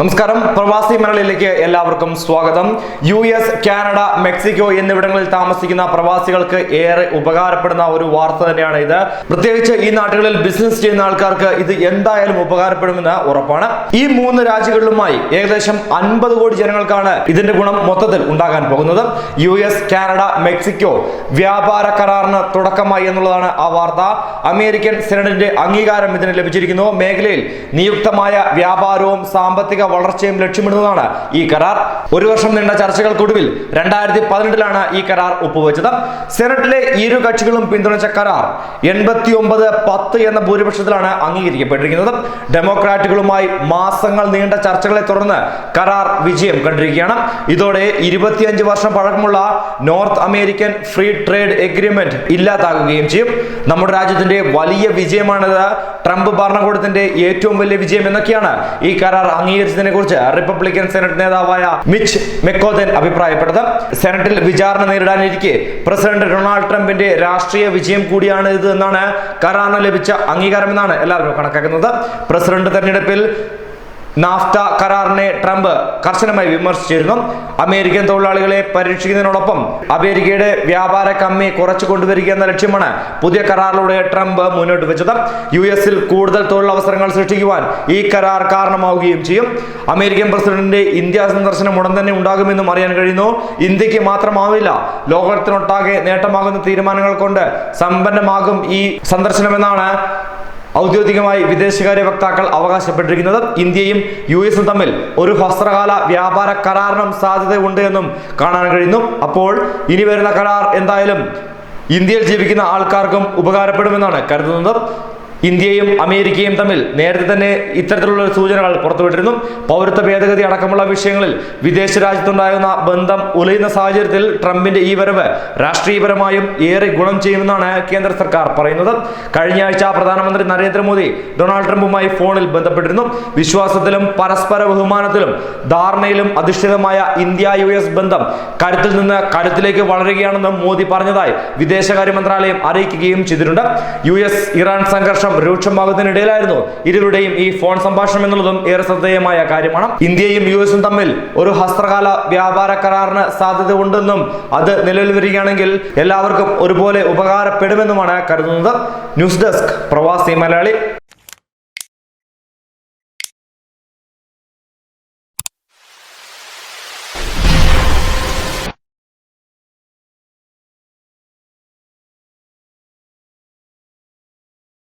നമസ്കാരം. പ്രവാസി മലയാളിയിലേക്ക് എല്ലാവർക്കും സ്വാഗതം. യു എസ് കാനഡ മെക്സിക്കോ എന്നിവിടങ്ങളിൽ താമസിക്കുന്ന പ്രവാസികൾക്ക് ഏറെ ഉപകാരപ്പെടുന്ന ഒരു വാർത്ത തന്നെയാണ് ഇത്. പ്രത്യേകിച്ച് ഈ നാട്ടുകളിൽ ബിസിനസ് ചെയ്യുന്ന ആൾക്കാർക്ക് ഇത് എന്തായാലും ഉപകാരപ്പെടുമെന്ന് ഉറപ്പാണ്. ഈ മൂന്ന് രാജ്യങ്ങളിലുമായി ഏകദേശം അൻപത് കോടി ജനങ്ങൾക്കാണ് ഇതിന്റെ ഗുണം മൊത്തത്തിൽ ഉണ്ടാകാൻ പോകുന്നത്. യു എസ് കാനഡ മെക്സിക്കോ വ്യാപാര കരാറിന് തുടക്കമായി എന്നുള്ളതാണ് ആ വാർത്ത. അമേരിക്കൻ സെനറ്റിന്റെ അംഗീകാരം ഇതിന് ലഭിച്ചിരിക്കുന്നു. മേഖലയിൽ നിയുക്തമായ വ്യാപാരവും സാമ്പത്തിക വളർച്ചയും ലക്ഷ്യമിടുന്നതാണ് ഈ കരാർ. ഒരു വർഷം നീണ്ട ചർച്ചകൾക്കൊടുവിൽ രണ്ടായിരത്തി പതിനെട്ടിലാണ് ഈ കരാർ ഒപ്പുവെച്ചത്. സെനറ്റിലെ ഇരു കക്ഷികളും പിന്തുണച്ച കരാർ എൺപത്തി ഒമ്പത് പത്ത് എന്ന ഭൂരിപക്ഷത്തിലാണ് അംഗീകരിക്കപ്പെട്ടിരിക്കുന്നത്. ഡെമോക്രാറ്റുകളുമായി മാസങ്ങൾ നീണ്ട ചർച്ചകളെ തുടർന്ന് കരാർ വിജയം കണ്ടിരിക്കുകയാണ്. ഇതോടെ ഇരുപത്തിയഞ്ച് വർഷം പഴക്കമുള്ള North American free trade agreement ഇല്ലാതാകുകയും ചെയ്യും. നമ്മുടെ രാജ്യത്തിന്റെ വലിയ വിജയമാണിത്. ട്രംപ് ഭരണകൂടത്തിന്റെ ഏറ്റവും വലിയ വിജയം എന്നൊക്കെയാണ് ഈ കരാർ അംഗീകരിച്ചതിനെ കുറിച്ച് റിപ്പബ്ലിക്കൻ സെനറ്റ് നേതാവായ മിച്ച് മെക്കോദൻ അഭിപ്രായപ്പെട്ടത്. സെനറ്റിൽ വിചാരണ നേരിടാനിരിക്കെ പ്രസിഡന്റ് ഡൊണാൾഡ് ട്രംപിന്റെ രാഷ്ട്രീയ വിജയം കൂടിയാണ് ഇത് എന്നാണ് കരാറിന് ലഭിച്ച അംഗീകാരമെന്നാണ് എല്ലാവരും കണക്കാക്കുന്നത്. പ്രസിഡന്റ് തെരഞ്ഞെടുപ്പിൽ നാഫ്ത കരാറിനെ ട്രംപ് കർശനമായി വിമർശിച്ചിരുന്നു. അമേരിക്കൻ തൊഴിലാളികളെ പരീക്ഷിക്കുന്നതിനോടൊപ്പം അമേരിക്കയുടെ വ്യാപാര കമ്മി കുറച്ചു കൊണ്ടുവരിക എന്ന ലക്ഷ്യമാണ് പുതിയ കരാറിലൂടെ ട്രംപ് മുന്നോട്ട് വെച്ചത്. യു എസിൽ കൂടുതൽ തൊഴിലവസരങ്ങൾ സൃഷ്ടിക്കുവാൻ ഈ കരാർ കാരണമാവുകയും ചെയ്യും. അമേരിക്കൻ പ്രസിഡന്റിന്റെ ഇന്ത്യ സന്ദർശനം ഉടൻ തന്നെ ഉണ്ടാകുമെന്നും അറിയാൻ കഴിയുന്നു. ഇന്ത്യയ്ക്ക് മാത്രമാവില്ല ലോകത്തിനൊട്ടാകെ നേട്ടമാകുന്ന തീരുമാനങ്ങൾ കൊണ്ട് സമ്പന്നമാകും ഈ സന്ദർശനമെന്നാണ് ഔദ്യോഗികമായി വിദേശകാര്യ വക്താക്കൾ അവകാശപ്പെട്ടിരിക്കുന്നത് ഇന്ത്യയും യു എസും തമ്മിൽ ഒരു ഹസ്രകാല വ്യാപാര കരാറിനും സാധ്യതയുണ്ട് എന്നും കാണാൻ കഴിയുന്നു. അപ്പോൾ ഇനി വരുന്ന കരാർ എന്തായാലും ഇന്ത്യയിൽ ജീവിക്കുന്ന ആൾക്കാർക്കും ഉപകാരപ്പെടുമെന്നാണ് കരുതുന്നത്. ഇന്ത്യയും അമേരിക്കയും തമ്മിൽ നേരത്തെ തന്നെ ഇത്തരത്തിലുള്ള സൂചനകൾ പുറത്തുവിട്ടിരുന്നു. പൗരത്വ ഭേദഗതി അടക്കമുള്ള വിഷയങ്ങളിൽ വിദേശ രാജ്യത്തുണ്ടാകുന്ന ബന്ധം ഉലയുന്ന സാഹചര്യത്തിൽ ട്രംപിന്റെ ഈ വരവ് രാഷ്ട്രീയപരമായും ഏറെ ഗുണം ചെയ്യുമെന്നാണ് കേന്ദ്ര സർക്കാർ പറയുന്നത്. കഴിഞ്ഞ ആഴ്ച പ്രധാനമന്ത്രി നരേന്ദ്രമോദി ഡൊണാൾഡ് ട്രംപുമായി ഫോണിൽ ബന്ധപ്പെട്ടിരുന്നു. വിശ്വാസത്തിലും പരസ്പര ബഹുമാനത്തിലും ധാരണയിലും അധിഷ്ഠിതമായ ഇന്ത്യ യു എസ് ബന്ധം കരുത്തിൽ നിന്ന് കരുത്തിലേക്ക് വളരുകയാണെന്നും മോദി പറഞ്ഞതായി വിദേശകാര്യ മന്ത്രാലയം അറിയിക്കുകയും ചെയ്തിട്ടുണ്ട്. യു എസ് ഇറാൻ സംഘർഷം രൂക്ഷമാകുന്നതിനിടയിലായിരുന്നു ഇരുവരുടെയും ഈ ഫോൺ സംഭാഷണം എന്നുള്ളതും ഏറെ ശ്രദ്ധേയമായ കാര്യമാണ്. ഇന്ത്യയും യു എസും തമ്മിൽ ഒരു ഹസ്ത്രകാല വ്യാപാര കരാറിന് സാധ്യത ഉണ്ടെന്നും അത് നിലവിൽ വരികയാണെങ്കിൽ എല്ലാവർക്കും ഒരുപോലെ ഉപകാരപ്പെടുമെന്നുമാണ് കരുതുന്നത്. ന്യൂസ് ഡെസ്ക് പ്രവാസി മലയാളി.